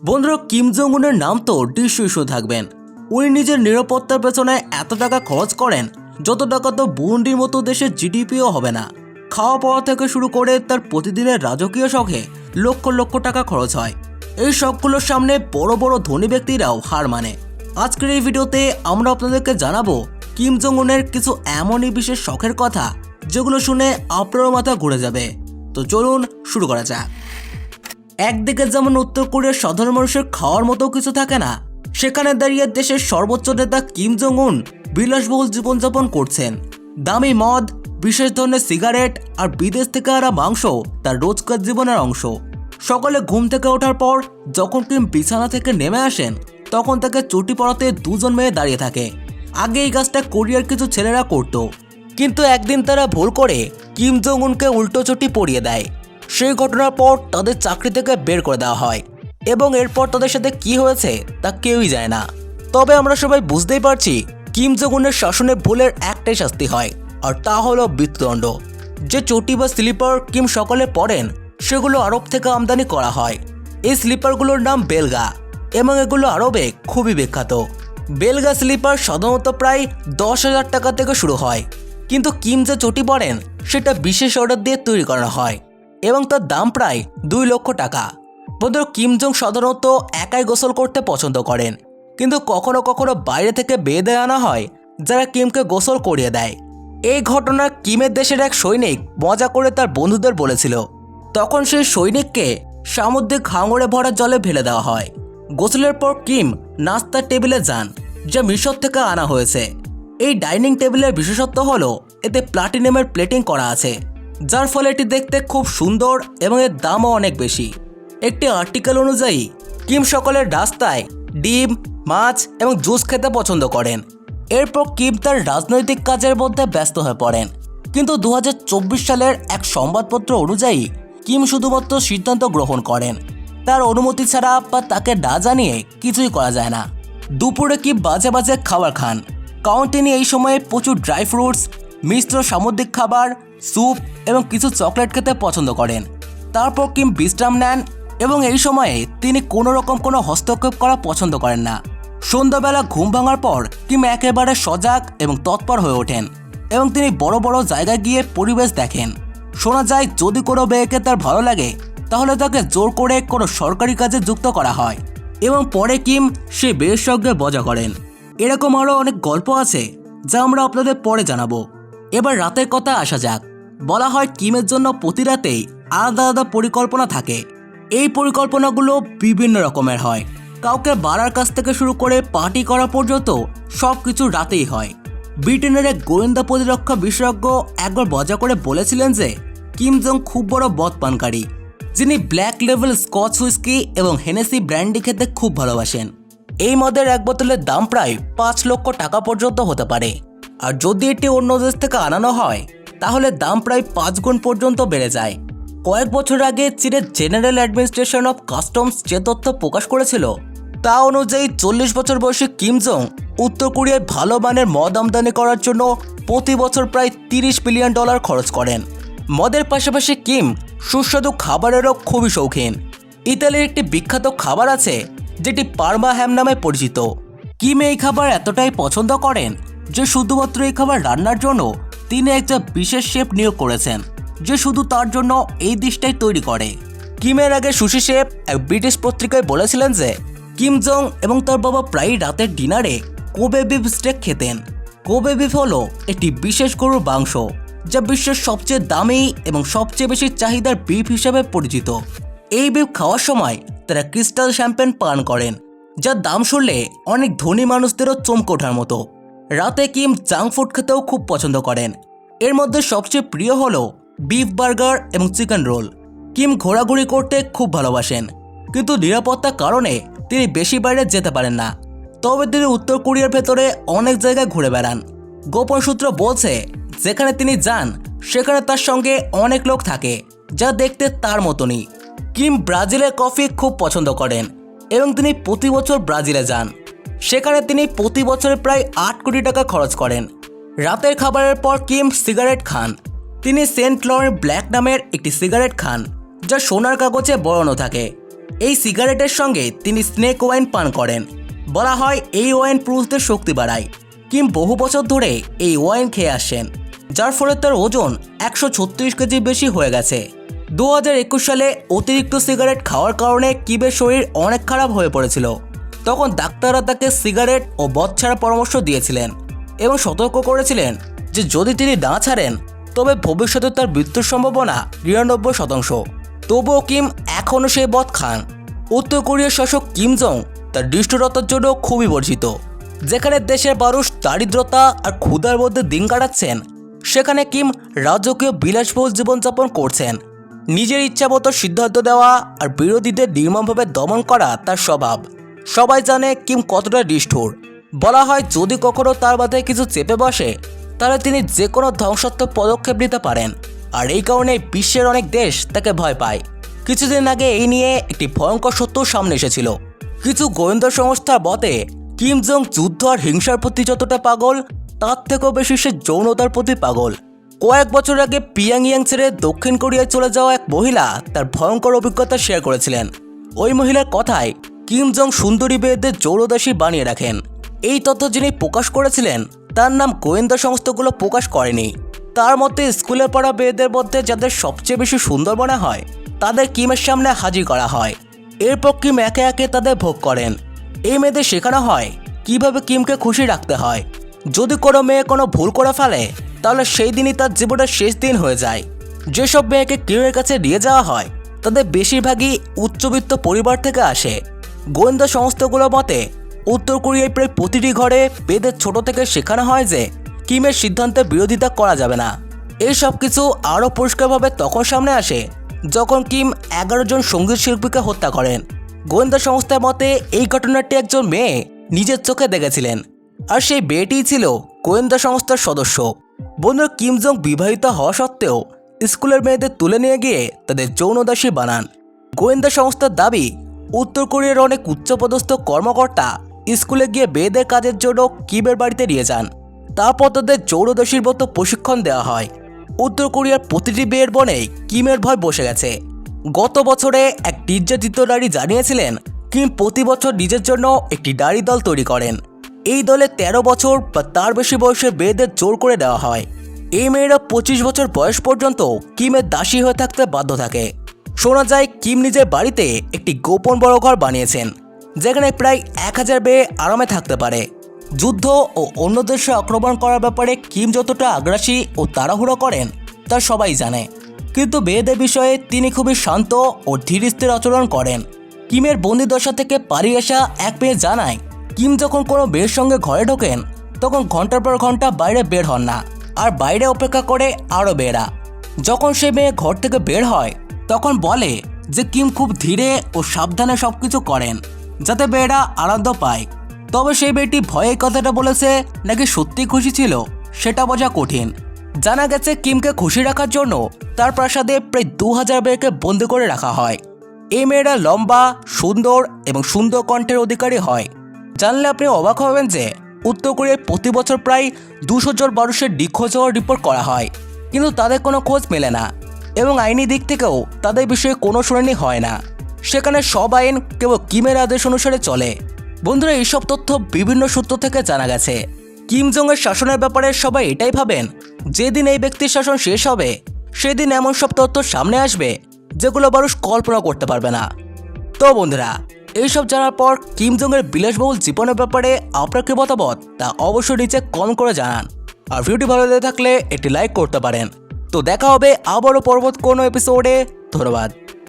বন্ধুরা, Kim Jong উনের নাম তো ডিশ ইস্যু থাকবেন। উনি নিজের নিরাপত্তার পেছনে এত টাকা খরচ করেন, যত টাকা তো বুন্ডির মতো দেশের জিডিপিও হবে না। খাওয়া পাওয়া থেকে শুরু করে তার প্রতিদিনের রাজকীয় শখে লক্ষ লক্ষ টাকা খরচ হয়। এই শখগুলোর সামনে বড় বড় ধনী ব্যক্তিরাও হার মানে। আজকের এই ভিডিওতে আমরা আপনাদেরকে জানাব, কিম জং উনের কিছু এমনই বিশেষ শখের কথা, যেগুলো শুনে আপনারও মাথা ঘুরে যাবে। তো চলুন শুরু করা যাক। একদিকে যেমন উত্তর কোরিয়ার সাধারণ মানুষের খাওয়ার মতো কিছু থাকে না, সেখানে দাঁড়িয়ে দেশের সর্বোচ্চ নেতা কিম জং উন বিলাসবহুল জীবনযাপন করছেন। দামি মদ, বিশেষ ধরনের সিগারেট আর বিদেশ থেকে আনা মাংস তার রোজকার জীবনের অংশ। সকালে ঘুম থেকে ওঠার পর যখন কিম বিছানা থেকে নেমে আসেন, তখন তাকে চটি পড়াতে দুজন মেয়ে দাঁড়িয়ে থাকে। আগে এই কাজটা কোরিয়ার কিছু ছেলেরা করত, কিন্তু একদিন তারা ভুল করে কিম জং উনকে উল্টো চটি পরিয়ে দেয়। সেই ঘটনার পর তাদের চাকরি থেকে বের করে দেওয়া হয়। এবং এরপর তাদের সাথে কি হয়েছে তা কেউই যায় না। তবে আমরা সবাই বুঝতেই পারছি, কিম জগুনের শাসনে ভুলের একটাই শাস্তি হয়, আর তা হলো মৃত্যুদণ্ড। যে চটি বা স্লিপার কিম সকালে পরেন, সেগুলো আরব থেকে আমদানি করা হয়। এই স্লিপারগুলোর নাম বেলগা, এবং এগুলো আরবে খুবই বিখ্যাত। বেলগা স্লিপার সাধারণত প্রায় দশ হাজার টাকা থেকে শুরু হয়। কিন্তু কিম যে চটি পরেন, সেটা বিশেষ অর্ডার দিয়ে তৈরি করা হয়। এবং তার দাম প্রায় দুই লক্ষ টাকা। বন্ধুরা, কিম জং সাধারণত একাই গোসল করতে পছন্দ করেন। কিন্তু কখনো কখনো বাইরে থেকে বেঁধে আনা হয়, যারা কিমকে গোসল করিয়ে দেয়। এই ঘটনা কিমের দেশের এক সৈনিক মজা করে তার বন্ধুদের বলেছিল। তখন সেই সৈনিককে সামুদ্রিক হাঙরে ভরা জলে ফেলে দেওয়া হয়। গোসলের পর কিম নাস্তার টেবিলে যান, যা মিশর থেকে আনা হয়েছে। এই ডাইনিং টেবিলের বিশেষত্ব হলো, এতে প্লাটিনামের প্লেটিং করা আছে। যার ফলে এটি দেখতে খুব সুন্দর এবং এর দামও অনেক বেশি। একটি আর্টিকেল অনুযায়ী, কিম সকলের রাস্তায় ডিম, মাছ এবং জুস খেতে পছন্দ করেন। এরপর কিম তার রাজনৈতিক কাজের মধ্যে ব্যস্ত হয়ে পড়েন। কিন্তু দু হাজার চব্বিশ সালের এক সংবাদপত্র অনুযায়ী, কিম শুধুমাত্র সিদ্ধান্ত গ্রহণ করেন। তার অনুমতি ছাড়া বা তাকে না জানিয়ে কিছুই করা যায় না। দুপুরে কি বাজে বাজে খাবার খান। কারণ তিনি এই সময়ে প্রচুর ড্রাই ফ্রুটস মিশ্র সামুদ্রিক খাবার স্যুপ এবং কিছু চকলেট খেতে পছন্দ করেন। তারপর কিম বিশ্রাম নেন এবং এই সময়ে তিনি কোনো রকম কোনো হস্তক্ষেপ করা পছন্দ করেন না। সন্ধ্যাবেলা ঘুম ভাঙার পর কিম একেবারে সজাগ এবং তৎপর হয়ে ওঠেন এবং তিনি বড় বড় জায়গায় গিয়ে পরিবেশ দেখেন। শোনা যায়, যদি কোনো মেয়েকে তার ভালো লাগে, তাহলে তাকে জোর করে কোনো সরকারি কাজে যুক্ত করা হয় এবং পরে কিম সে বেশ সঙ্গে বজা করেন। এরকম আরও অনেক গল্প আছে যা আমরা আপনাদের পরে জানাব। এবার রাতের কথা আসা যাক। বলা হয় কিমের জন্য প্রতি রাতেই আলাদা আলাদা পরিকল্পনা থাকে। এই পরিকল্পনাগুলো বিভিন্ন রকমের হয়। কাউকে বাড়ার কাছ থেকে শুরু করে পার্টি করা পর্যন্ত সব কিছু রাতেই হয়। ব্রিটেনের এক গোয়েন্দা প্রতিরক্ষা বিশেষজ্ঞ একবার বজা করে বলেছিলেন যে, কিম জং খুব বড় বদ পানকারী যিনি ব্ল্যাক লেভেল স্কচ হুইস্কি এবং হেনেসি ব্র্যান্ডি খেতে খুব ভালোবাসেন। এই মদের এক বোতলের দাম প্রায় পাঁচ লক্ষ টাকা পর্যন্ত হতে পারে। আর যদি এটি অন্য দেশ থেকে আনানো হয় তাহলে দাম প্রায় পাঁচ গুণ পর্যন্ত বেড়ে যায়। কয়েক বছর আগে চীনের জেনারেল অ্যাডমিনিস্ট্রেশন অফ কাস্টমস যে তথ্য প্রকাশ করেছিল, তা অনুযায়ী চল্লিশ বছর বয়সী কিম জং উত্তর কোরিয়ায় ভালো মানের মদ আমদানি করার জন্য প্রতি বছর প্রায় তিরিশ বিলিয়ন ডলার খরচ করেন। মদের পাশাপাশি কিম সুস্বাদু খাবারেরও খুবই শৌখিন। ইতালির একটি বিখ্যাত খাবার আছে, যেটি পার্মা হ্যাম নামে পরিচিত। কিম এই খাবার এতটাই পছন্দ করেন যে শুধুমাত্র এই খাবার রান্নার জন্য তিনি একটা বিশেষ শেফ নিয়োগ করেছেন, যে শুধু তার জন্য এই ডিশটাই তৈরি করে। কিমের আগে সুশি শেফ এক ব্রিটিশ পত্রিকায় বলেছিলেন যে, কিম জং এবং তার বাবা প্রায়ই রাতের ডিনারে কোবে বিফ স্টেক খেতেন। কোবে বিফ হলো একটি বিশেষ গরুর মাংস, যা বিশ্বের সবচেয়ে দামি এবং সবচেয়ে বেশি চাহিদার বিফ হিসেবে পরিচিত। এই বিফ খাওয়ার সময় তারা ক্রিস্টাল শ্যাম্পেন পান করেন, যার দাম শুনলে অনেক ধনী মানুষদেরও চমকে ওঠার মতো। রাতে কিম জাঙ্ক ফুড খেতেও খুব পছন্দ করেন। এর মধ্যে সবচেয়ে প্রিয় হলো বিফ বার্গার এবং চিকেন রোল। কিম ঘোরাঘুরি করতে খুব ভালোবাসেন, কিন্তু নিরাপত্তার কারণে তিনি বেশি বাইরে যেতে পারেন না। তবে তিনি উত্তর কোরিয়ার ভেতরে অনেক জায়গায় ঘুরে বেড়ান। গোপন সূত্র বলছে, যেখানে তিনি যান, সেখানে তার সঙ্গে অনেক লোক থাকে, যা দেখতে তার মতনই। কিম ব্রাজিলের কফি খুব পছন্দ করেন, এবং তিনি প্রতি বছর ব্রাজিলে যান। সেখানে তিনি প্রতি বছরে প্রায় আট কোটি টাকা খরচ করেন। রাতের খাবারের পর কিম সিগারেট খান। তিনি সেন্ট লরেন্ট ব্ল্যাক নামের একটি সিগারেট খান, যা সোনার কাগজে বড়ানো থাকে। এই সিগারেটের সঙ্গে তিনি স্নেক ওয়াইন পান করেন। বলা হয় এই ওয়াইন পুরুষদের শক্তি বাড়ায়। কিম বহু বছর ধরে এই ওয়াইন খেয়ে আসছেন যার ফলে তার ওজন একশো ছত্রিশ কেজি বেশি হয়ে গেছে। দু হাজার একুশ সালে অতিরিক্ত সিগারেট খাওয়ার কারণে কিবের শরীর অনেক খারাপ হয়ে পড়েছিল। তখন ডাক্তাররা তাকে সিগারেট ও বদ ছাড়ার পরামর্শ দিয়েছিলেন এবং সতর্ক করেছিলেন যে যদি তিনি না ছাড়েন, তবে ভবিষ্যতে তার মৃত্যুর সম্ভাবনা নিরানব্বই শতাংশ। তবুও কিম এখনও সেই বদ খান। উত্তর কোরিয়ার শাসক কিম জং তার দৃষ্টরতার জন্য খুবই বর্জিত যেখানে দেশের মানুষ দারিদ্রতা আর ক্ষুধার মধ্যে দিন কাটাচ্ছেন, সেখানে কিম রাজকীয় বিলাসবহুল জীবনযাপন করছেন। নিজের ইচ্ছামতো সিদ্ধান্ত দেওয়া আর বিরোধীদের নির্মমভাবে দমন করা তার স্বভাব। সবাই জানে কিম কতটা নিষ্ঠুর। বলা হয় যদি কখনো তার মাথায় কিছু চেপে বসে, তাহলে তিনি যে কোনো ধ্বংসাত্মক পদক্ষেপ নিতে পারেন। আর এই কারণে বিশ্বের অনেক দেশ তাকে ভয় পায়। কিছুদিন আগে এই নিয়ে একটি ভয়ঙ্কর সত্য সামনে এসেছিল। কিছু গোয়েন্দা সংস্থার মতে, কিম জং যুদ্ধ আর হিংসার প্রতি যতটা পাগল, তার থেকেও বেশি সে যৌনতার প্রতি পাগল। কয়েক বছর আগে পিয়াংইয়াং ছেড়ে দক্ষিণ কোরিয়ায় চলে যাওয়া এক মহিলা তার ভয়ঙ্কর অভিজ্ঞতা শেয়ার করেছিলেন। ওই মহিলার কথায় কিম জং সুন্দরী মেয়েদের যৌনদাসী বানিয়ে রাখেন। এই তথ্য যিনি প্রকাশ করেছিলেন, তার নাম গোয়েন্দা সংস্থাগুলো প্রকাশ করেনি। তার মতে, স্কুলে পড়া মেয়েদের মধ্যে যাদের সবচেয়ে বেশি সুন্দর মনে হয়, তাদের কিমের সামনে হাজির করা হয়। এরপর কিম একে একে তাদের ভোগ করেন। এই মেয়েদের শেখানো হয়, কীভাবে কিমকে খুশি রাখতে হয়। যদি কোনো মেয়ে কোনো ভুল করে ফেলে, তাহলে সেই দিনই তার জীবনের শেষ দিন হয়ে যায়। যেসব মেয়েকে কিমের কাছে নিয়ে যাওয়া হয়, তাদের বেশিরভাগই উচ্চবিত্ত পরিবার থেকে আসে। গোয়েন্দা সংস্থাগুলোর মতে, উত্তর কোরিয়ায় প্রায় প্রতিটি ঘরে মেয়েদের ছোট থেকে শেখানো হয় যে কিমের সিদ্ধান্তের বিরোধিতা করা যাবে না। এই সব কিছু আরও পরিষ্কারভাবে তখন সামনে আসে যখন কিম এগারো জন সংগীত শিল্পীকে হত্যা করেন। গোয়েন্দা সংস্থার মতে, এই ঘটনাটি একজন মেয়ে নিজের চোখে দেখেছিলেন আর সেই মেয়েটিই ছিল গোয়েন্দা সংস্থার সদস্য। বন্ধুরা কিম জং বিবাহিত হওয়া সত্ত্বেও স্কুলের মেয়েদের তুলে নিয়ে গিয়ে তাদের যৌনদাসী বানান। গোয়েন্দা সংস্থার দাবি উত্তর কোরিয়ার অনেক উচ্চপদস্থ কর্মকর্তা স্কুলে গিয়ে মেয়েদের কাজের জন্য কিমের বাড়িতে নিয়ে যান। তারপর তাদের যৌনদাসীর মতো প্রশিক্ষণ দেওয়া হয়। উত্তর কোরিয়ার প্রতিটি মেয়ের বনেই কিমের ভয় বসে গেছে। গত বছরে এক নির্যাতিত নারী জানিয়েছিলেন, কিম প্রতি বছর নিজের জন্য একটি নারী দল তৈরি করেন। এই দলে ১৩ বছর বা তার বেশি বয়সে মেয়েদের জোর করে দেওয়া হয়। এই মেয়েরা পঁচিশ বছর বয়স পর্যন্ত কিমের দাসী হয়ে থাকতে বাধ্য থাকে। শোনা যায় কিম নিজের বাড়িতে একটি গোপন বড় ঘর বানিয়েছেন, যেখানে প্রায় এক হাজার বেয়ে আরামে থাকতে পারে। যুদ্ধ ও অন্য দেশে আক্রমণ করার ব্যাপারে কিম যতটা আগ্রাসী ও তাড়াহুড়ো করেন, তা সবাই জানে। কিন্তু মেয়েদের বিষয়ে তিনি খুবই শান্ত ও ধীর স্থির আচরণ করেন। কিমের বন্দিদশা থেকে পালিয়ে আসা এক মেয়ে জানায়, কিম যখন কোনো মেয়ের সঙ্গে ঘরে ঢোকেন, তখন ঘণ্টার পর ঘণ্টা বাইরে বের হন না, আর বাইরে অপেক্ষা করে আরও মেয়েরা যখন সে মেয়ে ঘর থেকে বের হয় তখন বলে যে কিম খুব ধীরে ও সাবধানে সব কিছু করেন, যাতে মেয়েরা আনন্দ পায়। তবে সেই মেয়েটি ভয়ে কথাটা বলেছে, নাকি সত্যি খুশি ছিল? সেটা বোঝা কঠিন। জানা গেছে কিমকে খুশি রাখার জন্য তার প্রাসাদে প্রায় দু হাজার মেয়েকে বন্দি করে রাখা হয়। এই মেয়েরা লম্বা, সুন্দর এবং সুন্দর কণ্ঠের অধিকারী হয়। জানলে আপনি অবাক হবেন যে উত্তর কোরিয়ায় প্রতি বছর প্রায় দুশো জন মানুষের নিখোঁজ হওয়ার রিপোর্ট করা হয়। কিন্তু তাদের কোনো খোঁজ মেলে না। এবং আইনি দিক থেকেও তাদের বিষয়ে কোনো শুনানি হয় না। সেখানে সব আইন কেবল কিমের আদেশ অনুসারে চলে। বন্ধুরা এইসব তথ্য বিভিন্ন সূত্র থেকে জানা গেছে। কিম জংয়ের শাসনের ব্যাপারে সবাই এটাই ভাবেন, যেদিন এই ব্যক্তির শাসন শেষ হবে, সেদিন এমন সব তথ্য সামনে আসবে, যেগুলো মানুষ কল্পনা করতে পারবে না। তো বন্ধুরা, এইসব জানার পর কিম জংয়ের বিলাসবহুল জীবনের ব্যাপারে আপনার কি মতামত? তা অবশ্যই নিচে কমেন্ট করে জানান। আর ভিডিওটি ভালো লেগে থাকলে একটি লাইক করতে পারেন। তো দেখা হবে আবারও পর্বত কোনো এপিসোডে ধন্যবাদ।